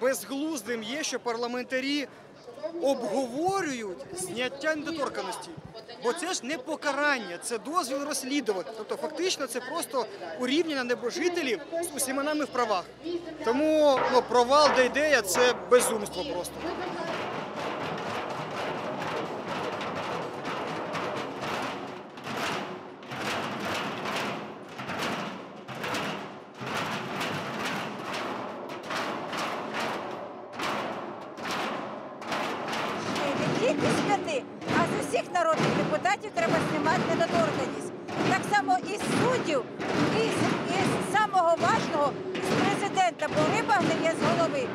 безглуздим є, що парламентарі обговорюють зняття недоторканості. Бо це ж не покарання, це дозвіл розслідувати. Тобто, фактично, це просто урівняння небожителів з усіма нами в правах. Тому ну, провал Дейдея це безумство просто. Тільки з п'яти, а з усіх народних депутатів треба знімати недоторканність. Так само і з суддів, і і з самого важного, з президента, бо риба гниє з голови.